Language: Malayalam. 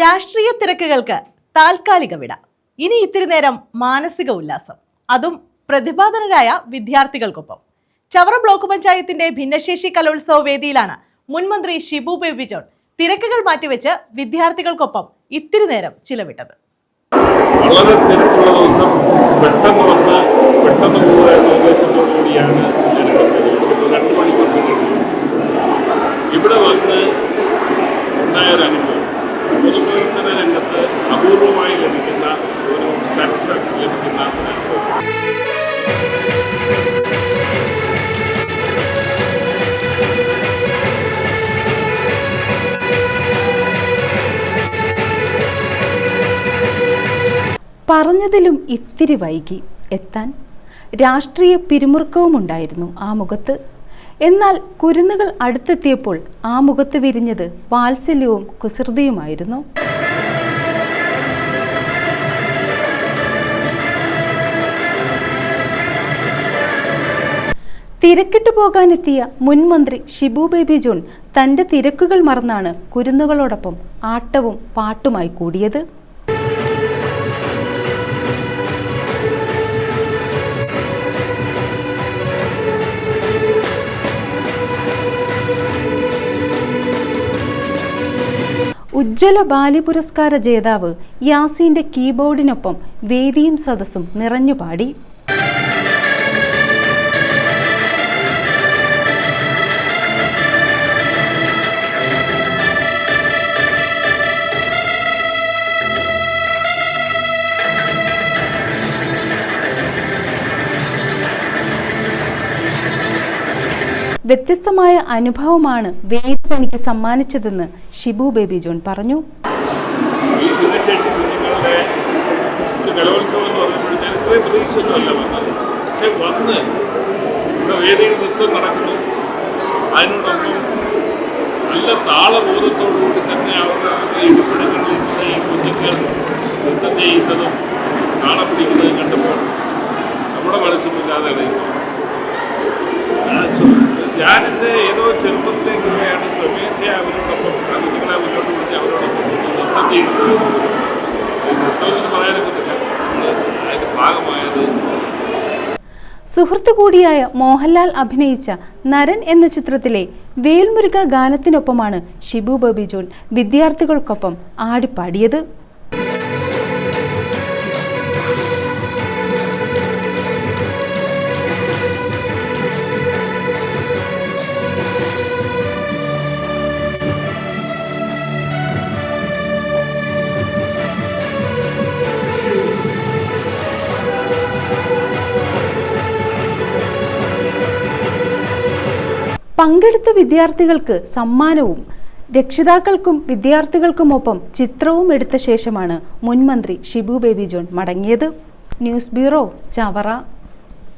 രാഷ്ട്രീയ തിരക്കുകൾക്ക് താൽക്കാലിക വിട. ഇനി ഇത്തിരി നേരം മാനസിക ഉല്ലാസം. അതും പ്രതിപാദനരായ വിദ്യാർത്ഥികൾക്കൊപ്പം. ചവറ ബ്ലോക്ക് പഞ്ചായത്തിന്റെ ഭിന്നശേഷി കലോത്സവ വേദിയിലാണ് മുൻമന്ത്രി ഷിബു ബേബി ജോൺ തിരക്കുകൾ മാറ്റിവെച്ച് വിദ്യാർത്ഥികൾക്കൊപ്പം ഇത്തിരി നേരം ചിലവിട്ടത്. വളരെ തിരക്കുള്ള ദിവസം. പെട്ടെന്ന് വന്ന് പെട്ടെന്ന് പോകുക എന്ന കൂടിയാണ് ഞാനിവിടെ പ്രതീക്ഷിച്ചത് പറഞ്ഞതിലും ഇത്തിരി വൈകി. എത്താൻ രാഷ്ട്രീയ പിരിമുറുക്കവും ഉണ്ടായിരുന്നു ആ മുഖത്ത്. എന്നാൽ കുരുന്നുകൾ അടുത്തെത്തിയപ്പോൾ ആ മുഖത്ത് വിരിഞ്ഞത് വാത്സല്യവും കുസൃതിയുമായിരുന്നു. തിരക്കിട്ടു പോകാനെത്തിയ മുൻമന്ത്രി ഷിബു ബേബി ജോൺ തന്റെ തിരക്കുകൾ മറന്നാണ് കുരുന്നുകളോടൊപ്പം ആട്ടവും പാട്ടുമായി കൂടിയത്. ഉജ്ജ്വല ബാലി പുരസ്കാര ജേതാവ് യാസീന്റെ കീബോർഡിനൊപ്പം വേദിയും സദസ്സും നിറഞ്ഞുപാടി. വ്യത്യസ്തമായ അനുഭവമാണ് വേദി തനിക്ക് സമ്മാനിച്ചതെന്ന് ഷിബു ബേബി ജോൺ പറഞ്ഞു. ഈ ഭിന്നശേഷി എന്ന് നടക്കുന്നു. നല്ല താളബോധത്തോടുകൂടി തന്നെ നിന്ന് ഈ കുഞ്ഞുങ്ങൾ നൃത്തം ചെയ്യുന്നതും കണ്ടപ്പോൾ നമ്മുടെ മനസ്സിലില്ലാതെ അറിയുന്നു ഞാനെന്റെ ഏതോ ചെറുപ്പത്തിലേക്കുള്ളതാണ് സ്വമേധയ അവരോടൊപ്പം കുട്ടികളെ മുന്നോട്ട് വിളിച്ച് അവരോടൊപ്പം നൃത്തം ചെയ്യുന്നത് നൃത്തം അതിന്റെ ഭാഗമായത് സുഹൃത്തു കൂടിയായ മോഹൻലാൽ അഭിനയിച്ച നരൻ എന്ന ചിത്രത്തിലെ വേൽമുരുക ഗാനത്തിനൊപ്പമാണ് ഷിബു ബോബി ജോൺ വിദ്യാർത്ഥികൾക്കൊപ്പം ആടിപ്പാടിയത്. പങ്കെടുത്ത വിദ്യാർത്ഥികൾക്ക് സമ്മാനവും രക്ഷിതാക്കൾക്കും വിദ്യാർത്ഥികൾക്കുമൊപ്പം ചിത്രവും എടുത്ത ശേഷമാണ് മുൻമന്ത്രി ഷിബു ബേബി ജോൺ മടങ്ങിയത്. News bureau Chavara.